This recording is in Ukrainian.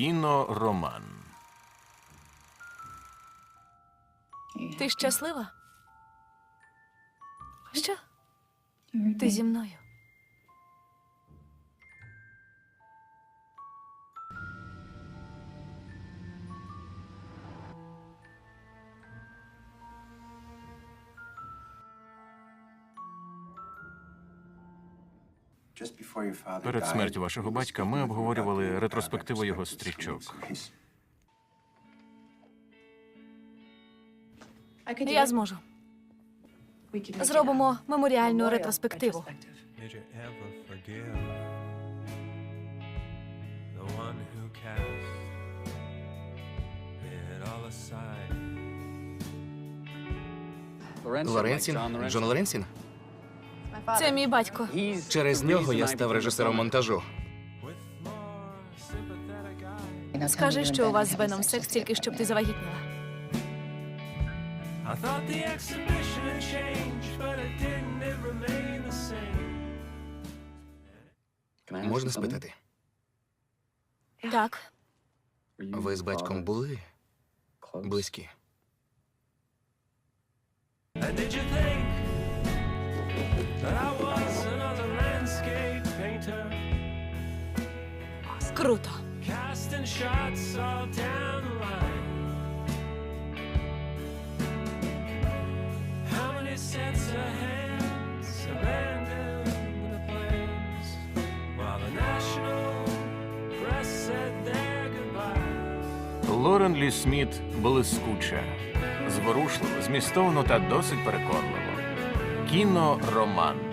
Кінороман. Ти щаслива? Що? Ти зі мною. Перед смертю вашого батька ми обговорювали ретроспективу його стрічок. Я зможу. Зробимо меморіальну ретроспективу. Лоренсін? Джон Лоренсін? Це мій батько. Через нього я став режисером монтажу. Скажи, що у вас з Беном секс тільки щоб ти завагітніла. Можна спитати? Так, Ви з батьком були близькі? Goodbyes? Лорен Лі Сміт блискуча, зворушливо, змістовно та досить переконливо. Кінороман.